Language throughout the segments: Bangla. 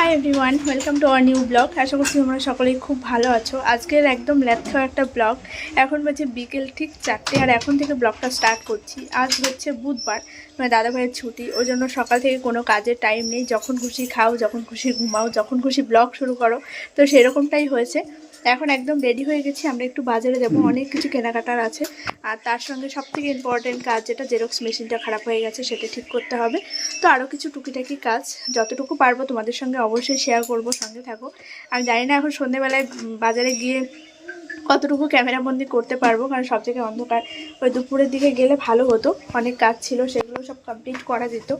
Hi everyone welcome to our new blog আশা করছি তোমরা সকলেই খুব ভালো আছো। আজকের একদম ল্যাথ একটা ব্লগ এখন হচ্ছে বিকেল ঠিক চারটে, আর এখন থেকে ব্লগটা স্টার্ট করছি। আজ হচ্ছে বুধবার মানে দাদাভাইয়ের ছুটি। ওই জন্য সকাল থেকে কোনো কাজের টাইম নেই। যখন খুশি খাও, যখন খুশি ঘুমাও, যখন খুশি ব্লগ শুরু করো। তো সেরকমটাই হয়েছে। এখন একদম রেডি হয়ে গেছি, আমরা একটু বাজারে যাব। অনেক কিছু কেনাকাটার আছে। আর তার সঙ্গে সব থেকে ইম্পর্টেন্ট কাজ যেটা জেরক্স মেশিনটা খারাপ হয়ে গেছে, সেটা ঠিক করতে হবে। তো আরও কিছু টুকিটাকি কাজ, যতটুকু পারব তোমাদের সঙ্গে অবশ্যই শেয়ার করব, সঙ্গে থাকো। আমি জানি না এখন সন্ধেবেলায় বাজারে গিয়ে কতটুকু ক্যামেরা বন্দি করতে পারব, কারণ সব থেকে অন্ধকার। ওই দুপুরের দিকে গেলে ভালো হতো। অনেক কাজ ছিল, সেগুলো সব কমপ্লিট করা যেত।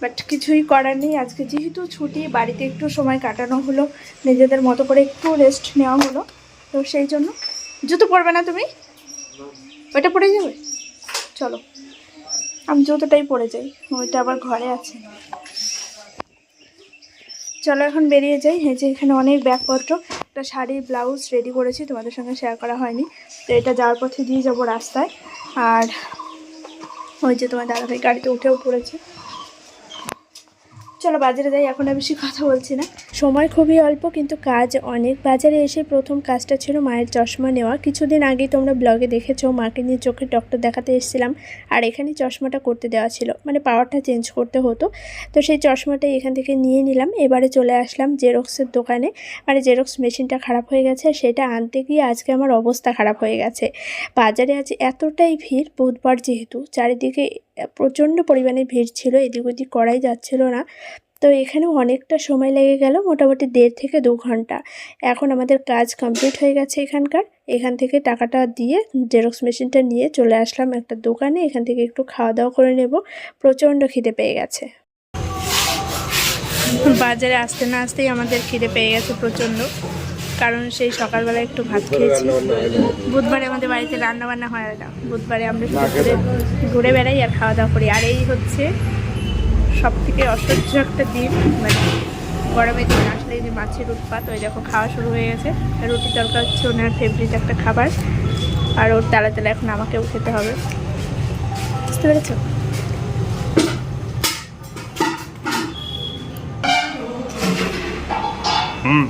বাট কিছুই করার নেই। আজকে যেহেতু ছুটি, বাড়িতে একটু সময় কাটানো হলো, নিজেদের মতো করে একটু রেস্ট নেওয়া হলো। তো সেই জন্য জুতো পরবে না তুমি? ওইটা পরে যাবে? চলো। আমি জুতোটাই পরে যাই, ওইটা আবার ঘরে আছে। চলো এখন বেরিয়ে যাই। এই যে এখানে অনেক ব্যাগপত্র, একটা শাড়ি, ব্লাউজ রেডি করেছি, তোমাদের সঙ্গে শেয়ার করা হয়নি। তো এটা যাওয়ার পথে দিয়ে যাব রাস্তায়। আর ওই যে তোমার দাদাভাই গাড়িতে উঠেও পড়েছে। চলো বাজারে যাই, এখন বেশি কথা বলছি না। সময় খুবই অল্প, কিন্তু কাজ অনেক। বাজারে এসে প্রথম কাজটা ছিল মায়ের চশমা নেওয়া। কিছুদিন আগেই তোমরা ব্লগে দেখেছ, মাকে নিয়ে চোখের ডক্টর দেখাতে এসেছিলাম। আর এখানে চশমাটা করতে দেওয়া ছিল। মানে পাওয়ারটা চেঞ্জ করতে হতো। তো সেই চশমাটাই এখান থেকে নিয়ে নিলাম। এবারে চলে আসলাম জেরক্সের দোকানে। মানে জেরক্স মেশিনটা খারাপ হয়ে গেছে, সেটা আনতে গিয়ে আজকে আমার অবস্থা খারাপ হয়ে গেছে। বাজারে আজ এতটাই ভিড়, বুধবার যেহেতু। চারিদিকে প্রচণ্ড পরিমাণে ভিড় ছিল, এদিক ওদিক করাই যাচ্ছিল না। তো এখানেও অনেকটা সময় লেগে গেল, মোটামুটি দেড় থেকে দু ঘণ্টা। এখন আমাদের কাজ কমপ্লিট হয়ে গেছে এখানকার। এখান থেকে টাকাটা দিয়ে জেরক্স মেশিনটা নিয়ে চলে আসলাম একটা দোকানে। এখান থেকে একটু খাওয়া দাওয়া করে নেব। প্রচণ্ড খিদে পেয়ে গেছে। বাজারে আসতে না আসতেই আমাদের খিদে পেয়ে গেছে প্রচণ্ড। কারণ সেই সকালবেলা একটু ভাত খেয়েছি। বুধবারে আমাদের বাড়িতে রান্না বান্না হয় না। বুধবারে আমরা ঘুরে ঘুরে বেড়াই আর খাওয়া দাওয়া করি। আর এই হচ্ছে সব থেকে অসহ্য একটা দিন। মানে গরমের দিন। আসলে যে মাছের উৎপাত ওই দেখো খাওয়া শুরু হয়ে গেছে। রুটি তরকা হচ্ছে ওনার ফেভারিট একটা খাবার। আর ওর তালা তালা এখন আমাকেও খেতে হবে। বুঝতে পেরেছ? খুব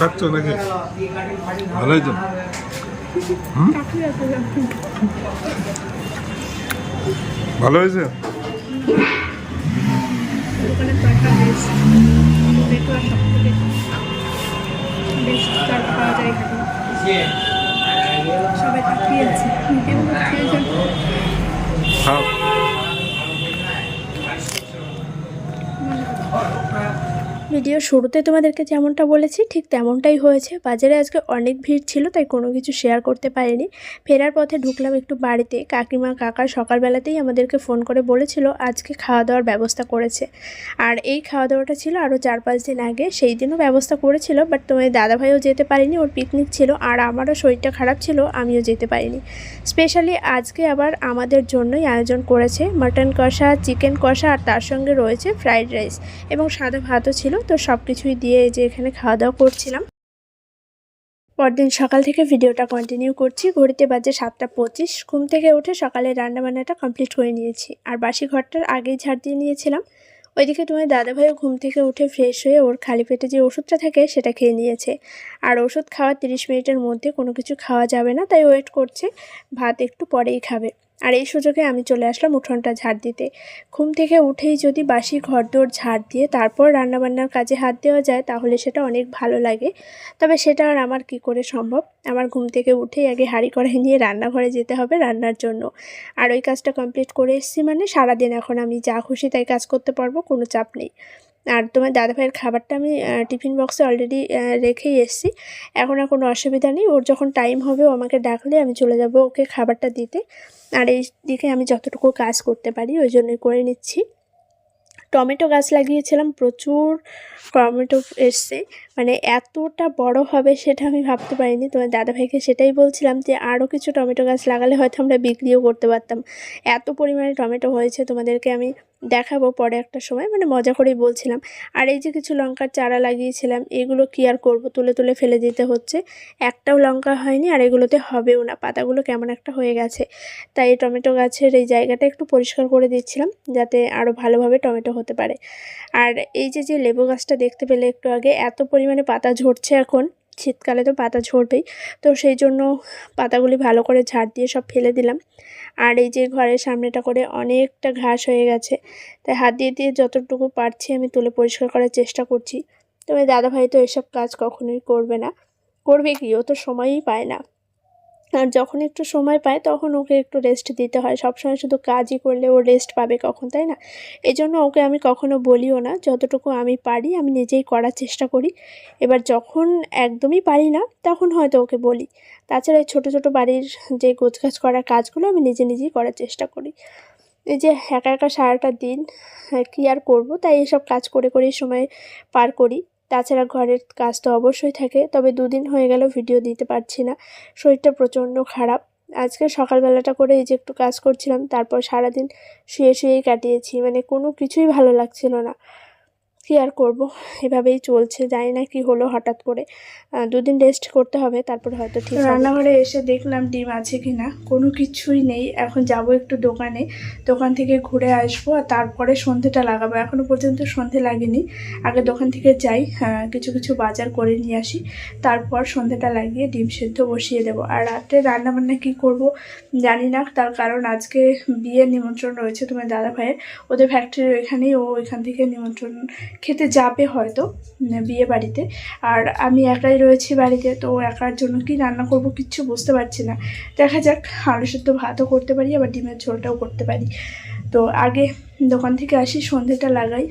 খাচ্ছ নাকি? ভালো হয়েছে ভালো হয়েছে? সবাই তাকিয়ে আছে নিজেও খেয়ে যাব খাও ভিডিও শুরুতে তোমাদেরকে যেমনটা বলেছি, ঠিক তেমনটাই হয়েছে। বাজারে আজকে অনেক ভিড় ছিল, তাই কোনো কিছু শেয়ার করতে পারিনি। ফেরার পথে ঢুকলাম একটু বাড়িতে। কাকিমা, কাকা সকালবেলাতেই আমাদেরকে ফোন করে বলেছিল, আজকে খাওয়া দাওয়ার ব্যবস্থা করেছে। আর এই খাওয়া দাওয়াটা ছিল আরও চার পাঁচ দিন আগে। সেই দিনও ব্যবস্থা করেছিল বাট তোমার দাদাভাইও যেতে পারিনি, ওর পিকনিক ছিল, আর আমারও শরীরটা খারাপ ছিল, আমিও যেতে পারিনি। স্পেশালি আজকে আবার আমাদের জন্যই আয়োজন করেছে মাটন কষা চিকেন কষা, আর তার সঙ্গে রয়েছে ফ্রাইড রাইস এবং সাদা ভাতও ছিল। তো সব কিছুই দিয়ে এই যে এখানে খাওয়া দাওয়া করছিলাম। পরদিন সকাল থেকে ভিডিওটা কন্টিনিউ করছি। ঘড়িতে বাজে সাতটা পঁচিশ। ঘুম থেকে উঠে সকালে রান্নাবান্নাটা কমপ্লিট করে নিয়েছি। আর বাসি ঘরটার আগেই ঝাড় দিয়ে নিয়েছিলাম। ওইদিকে তোমার দাদাভাইও ঘুম থেকে উঠে ফ্রেশ হয়ে ওর খালি পেটে যে ওষুধটা থাকে সেটা খেয়ে নিয়েছে। আর ওষুধ খাওয়ার তিরিশ মিনিটের মধ্যে কোনো কিছু খাওয়া যাবে না, তাই ওয়েট করছে। ভাত একটু পরেই খাবে। আর এই সুযোগে আমি চলে আসলাম উঠোনটা ঝাড় দিতে। ঘুম থেকে উঠেই যদি বাসি ঘরদোর ঝাড় দিয়ে তারপর রান্নাবান্নার কাজে হাত দেওয়া যায়, তাহলে সেটা অনেক ভালো লাগে। তবে সেটা আর আমার কি করে সম্ভব? আমার ঘুম থেকে উঠেই আগে হাঁড়ি কড়াই নিয়ে রান্নাঘরে যেতে হবে রান্নার জন্য। আর ওই কাজটা কমপ্লিট করে এসেছি মানে সারাদিন এখন আমি যা খুশি তাই কাজ করতে পারব, কোনো চাপ নেই। আর তোমার দাদা ভাইয়ের খাবারটা আমি টিফিন বক্সে অলরেডি রেখেই এসেছি। এখন আর কোনো অসুবিধা নেই। ওর যখন টাইম হবে, ও আমাকে ডাকলে আমি চলে যাব ওকে খাবারটা দিতে। আর এই দিকে আমি যতটুকু কাজ করতে পারি, ওই জন্যই করে নিচ্ছি। টমেটো গাছ লাগিয়েছিলাম, প্রচুর টমেটো এসছে। মানে এতটা বড় হবে সেটা আমি ভাবতে পারিনি। তোমার দাদাভাইকে সেটাই বলছিলাম যে আরও কিছু টমেটো গাছ লাগালে হয়তো আমরা বিক্রিও করতে পারতাম। এত পরিমাণে টমেটো হয়েছে তোমাদেরকে আমি দেখাবো পরে একটা সময় মানে মজা করেই বলছিলাম। আর এই যে কিছু লঙ্কার চারা লাগিয়েছিলাম, এগুলো কি আর করব? তুলে তুলে ফেলে দিতে হচ্ছে। একটাও লঙ্কা হয়নি আর এগুলোতে হবেও না। পাতাগুলো কেমন একটা হয়ে গেছে। তাই টমেটো গাছের এই জায়গাটা একটু পরিষ্কার করে দিচ্ছিলাম, যাতে আরও ভালোভাবে টমেটো হতে পারে। আর এই যে যে লেবু গাছটা দেখতে পেলে একটু আগে, এত পরিমাণে পাতা ঝরছে এখন। শীতকালে তো পাতা ঝরবেই। তো সেই জন্য পাতাগুলি ভালো করে ঝাড় দিয়ে সব ফেলে দিলাম। আর এই যে ঘরের সামনেটা করে অনেকটা ঘাস হয়ে গেছে। তাই হাত দিয়ে দিয়ে যতটুকু পারছি আমি তুলে পরিষ্কার করার চেষ্টা করছি। তবে দাদাভাই তো এসব কাজ কখনোই করবে না। করবে কি? ও তো সময়ই পায় না। আর যখন একটু সময় পায়, তখন ওকে একটু রেস্ট দিতে হয়। সবসময় শুধু কাজই করলে ও রেস্ট পাবে কখন, তাই না? এই জন্য ওকে আমি কখনো বলিও না, যতটুকু আমি পারি, আমি নিজেই করার চেষ্টা করি। এবার যখন একদমই পারি না, তখন হয়তো ওকে বলি। তাছাড়া এই ছোটো ছোটো বাড়ির যে গোছগাছ করার কাজগুলো আমি নিজে, নিজেই করার চেষ্টা করি। এই যে একা একা সারাটা দিন কী আর করব? তাই এসব কাজ করে করেই সময় পার করি। তাছাড়া ঘরের কাজ তো অবশ্যই থাকে, তবে দুদিন হয়ে গেল ভিডিও দিতে পারছি না। শরীরটা প্রচণ্ড খারাপ। আজকে সকালবেলাটা করে এই যে একটু কাজ করছিলাম, তারপর সারাদিন শুয়ে শুয়েই কাটিয়েছি মানে কোনো কিছুই ভালো লাগছিল না। কী আর করব। এভাবেই চলছে, জানি না কি হলো হঠাৎ করে। দুদিন রেস্ট করতে হবে, তারপর হয়তো ঠিক। রান্নাঘরে এসে দেখলাম ডিম আছে কি না কোনো কিছুই নেই। এখন যাব একটু দোকানে, দোকান থেকে ঘুরে আসব আর তারপরে সন্ধেটা লাগাবো। এখনও পর্যন্ত সন্ধে লাগেনি। আগে দোকান থেকে যাই কিছু কিছু বাজার করে নিয়ে আসি। তারপর সন্ধেটা লাগিয়ে ডিম সেদ্ধ বসিয়ে দেবো। আর রাত্রে রান্না বান্না কী করব জানি না, তার কারণ আজকে বিয়ের নিমন্ত্রণ রয়েছে তোমার দাদা ভাইয়ের ওদের ফ্যাক্টরির ওইখানেই ও ওইখান থেকে নিমন্ত্রণ খেতে যাবে হয়তো বিয়ে বাড়িতে। আর আমি একাই রয়েছি বাড়িতে, তো একার জন্য কি রান্না করব কিচ্ছু বুঝতে পারছি না। দেখা যাক, আলু সেদ্ধ ভাতও করতে পারি, আবার ডিমের ঝোলটাও করতে পারি। তো আগে দোকান থেকে আসি, সন্ধেটা লাগাই।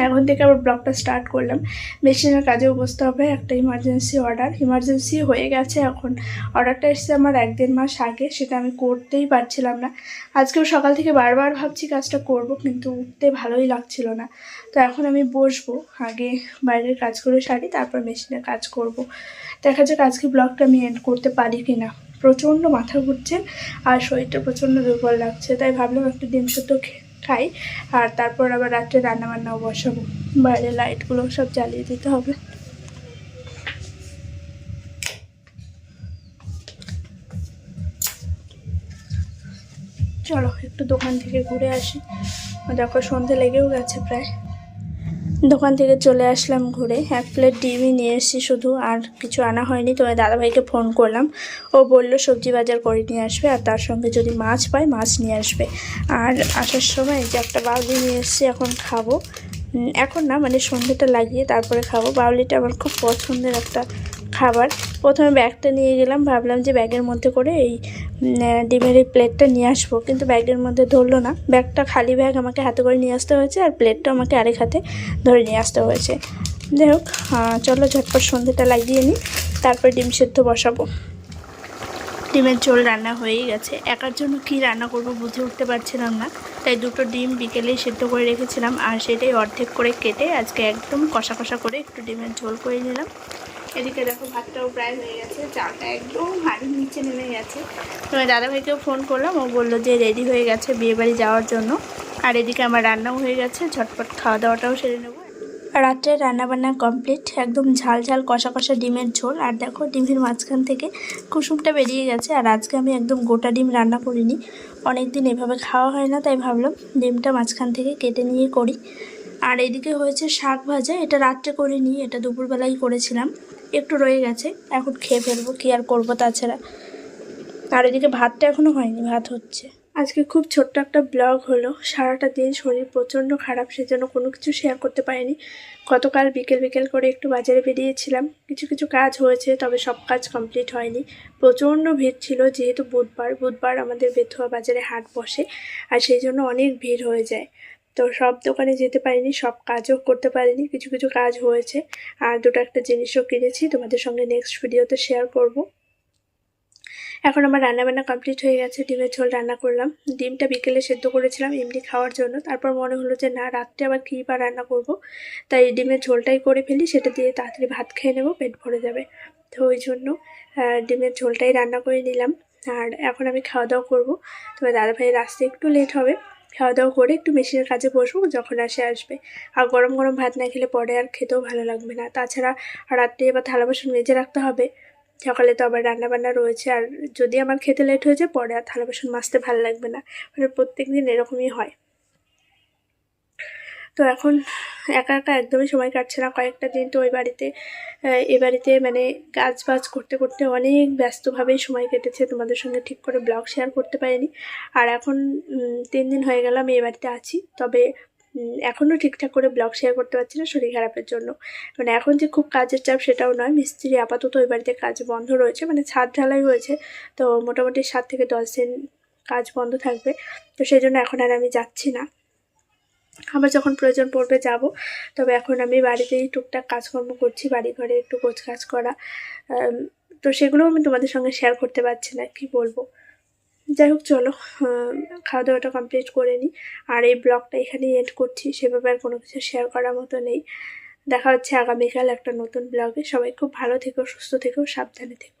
এখন থেকে আবার ব্লগটা স্টার্ট করলাম। মেশিনের কাজে বসতে হবে একটা ইমার্জেন্সি অর্ডার ইমার্জেন্সি হয়ে গেছে এখন। অর্ডারটা এসেছে আমার এক দেড় মাস আগে, সেটা আমি করতেই পারছিলাম না। আজকেও সকাল থেকে বারবার ভাবছি কাজটা করব, কিন্তু উঠতে ভালোই লাগছিল না। তো এখন আমি বসবো, আগে বাইরের কাজগুলো সারি, তারপর মেশিনের কাজ করব। দেখা যাক আজকে ব্লগটা আমি এন্ড করতে পারি কি না প্রচণ্ড মাথা ঘুরছে আর শরীরটা প্রচণ্ড দুর্বল লাগছে, তাই ভাবলাম একটু ডিম সেদ্ধ খে- খাই, আর তারপর আবার রাত্রে রান্নাবান্নাও বসাবো। বাইরে লাইটগুলো সব জ্বালিয়ে দিতে হবে। চলো, একটু দোকান থেকে ঘুরে আসি। দেখো সন্ধে লেগেও গেছে প্রায়। দোকান থেকে চলে আসলাম ঘুরে। এক প্লেট ডিমই নিয়ে এসেছি শুধু, আর কিছু আনা হয়নি। তো দাদাভাইকে ফোন করলাম। ও বলল, সবজি বাজার করে নিয়ে আসবে, আর তার সঙ্গে যদি মাছ পায়, মাছ নিয়ে আসবে। আর আসার সময় যে একটা বাউলি নিয়ে এসেছি, এখন খাব। এখন না মানে সন্ধ্যেটা লাগিয়ে তারপরে খাব। বাউলিটা আমার খুব পছন্দের একটা খাবার। প্রথমে ব্যাগটা নিয়ে গেলাম, ভাবলাম যে ব্যাগের মধ্যে করে এই ডিমের এই প্লেটটা নিয়ে আসব। কিন্তু ব্যাগের মধ্যে ধরলো না। ব্যাগটা খালি ব্যাগ আমাকে হাতে করে নিয়ে আসতে হয়েছে আর প্লেটটা আমাকে আরেক হাতে ধরে নিয়ে আসতে হয়েছে। যাই হোক চলো ঝটপট সন্ধ্যেটা লাগিয়ে নিই, তারপর ডিম সেদ্ধ বসাবো। ডিমের ঝোল রান্না হয়েই গেছে। একার জন্য কি রান্না করব বুঝে উঠতে পারছিলাম না। তাই দুটো ডিম বিকেলেই সেদ্ধ করে রেখেছিলাম। আর সেটাই অর্ধেক করে কেটে আজকে একদম কষা কষা করে একটু ডিমের ঝোল করে নিলাম। এদিকে দেখো ভাতটাও প্রায় হয়ে গেছে, চালটা একদম হাড়ির নিচে নেমে গেছে। তোমার দাদাভাইকেও ফোন করলাম, ও বলল যে রেডি হয়ে গেছে বিয়েবাড়ি যাওয়ার জন্য। আর এদিকে আমার রান্নাও হয়ে গেছে, ঝটপট খাওয়া দাওয়াটাও সেরে নেব। রাত্রে রান্নাবান্না কমপ্লিট একদম ঝাল ঝাল কষা কষা ডিমের ঝোল। আর দেখো ডিমের মাঝখান থেকে কুসুমটা বেরিয়ে গেছে, আর আজকে আমি একদম গোটা ডিম রান্না করিনি। অনেক দিন এভাবে খাওয়া হয় না, তাই ভাবলাম ডিমটা মাঝখান থেকে কেটে নিয়ে করি। আর এদিকে হয়েছে শাক ভাজা, এটা রাত্রে করিনি, এটা দুপুরবেলাই করেছিলাম। একটু রয়ে গেছে, এখন খেয়ে ফেলব, কী আর করব তাছাড়া। আর এদিকে ভাতটা এখনও হয়নি, ভাত হচ্ছে। আজকে খুব ছোট্ট একটা ব্লগ হলো, সারাটা দিন শরীর প্রচণ্ড খারাপ, সেজন্য কোনো কিছু শেয়ার করতে পারিনি। গতকাল বিকেল বিকেল করে একটু বাজারে বেরিয়েছিলাম, কিছু কিছু কাজ হয়েছে, তবে সব কাজ কমপ্লিট হয়নি। প্রচণ্ড ভিড় ছিল, যেহেতু বুধবার বুধবার আমাদের বেথুয়া বাজারে হাট বসে, আর সেই জন্য অনেক ভিড় হয়ে যায়। তো সব দোকানে যেতে পারিনি, সব কাজও করতে পারিনি, কিছু কিছু কাজ হয়েছে। আর দুটো একটা জিনিসও কিনেছি, তোমাদের সঙ্গে নেক্সট ভিডিওতে শেয়ার করব। এখন আমার রান্নাবান্না কমপ্লিট হয়ে গেছে, ডিমের ঝোল রান্না করলাম। ডিমটা বিকেলে সেদ্ধ করেছিলাম এমনি খাওয়ার জন্য। তারপর মনে হলো যে না, রাত্রে আবার কী বা রান্না করব। তাই ডিমের ঝোলটাই করে ফেলি, সেটা দিয়ে তাড়াতাড়ি ভাত খেয়ে নেব, পেট ভরে যাবে। তো ওই জন্য ডিমের ঝোলটাই রান্না করে নিলাম। আর এখন আমি খাওয়া দাওয়া করব। তবে দাদাভাইয়ের আসতে একটু লেট হবে। খাওয়া দাওয়া করে একটু মেশিনের কাজে বসবো যখন আসে আসবে। আর গরম গরম ভাত না খেলে পরে আর খেতেও ভালো লাগবে না। তাছাড়া রাত্রে এবার থালা বাসন মেজে রাখতে হবে। সকালে তো আবার রান্নাবান্না রয়েছে। আর যদি আমার খেতে লেট হয়ে যায়, পরে আর থালা বাসন মাজতে ভালো লাগবে না। মানে প্রত্যেক দিন এরকমই হয়। তো এখন একা একা একদমই সময় কাটছে না। কয়েকটা দিন তো ওই বাড়িতে এ বাড়িতে মানে কাজ বাজ করতে করতে অনেক ব্যস্তভাবেই সময় কেটেছে। তোমাদের সঙ্গে ঠিক করে ব্লগ শেয়ার করতে পারিনি। আর এখন তিন দিন হয়ে গেল আমি এ বাড়িতে আছি। তবে এখনও ঠিকঠাক করে ব্লগ শেয়ার করতে পারছি না শরীর খারাপের জন্য। মানে এখন যে খুব কাজের চাপ সেটাও নয়। মিস্ত্রি আপাতত ওই বাড়িতে কাজ বন্ধ রয়েছে। মানে ছাদ ঢালাই হয়েছে। তো মোটামুটি সাত থেকে দশ দিন কাজ বন্ধ থাকবে। তো সেই জন্য এখন আর আমি যাচ্ছি না। আবার যখন প্রয়োজন পড়বে যাব। তবে এখন আমি বাড়িতেই টুকটাক কাজকর্ম করছি বাড়ি ঘরে একটু গোছ কাজ করা তো সেগুলোও আমি তোমাদের সঙ্গে শেয়ার করতে পারছি না, কি বলব? যাই হোক, চলো খাওয়া দাওয়াটা কমপ্লিট করে নিই। আর এই ব্লগটা এখানেই এন্ড করছি, সেভাবে আর কোনো কিছু শেয়ার করার মতো নেই। দেখা হচ্ছে আগামীকাল একটা নতুন ব্লগে। সবাই খুব ভালো থেকো, সুস্থ থেকো, সাবধানে থেকো।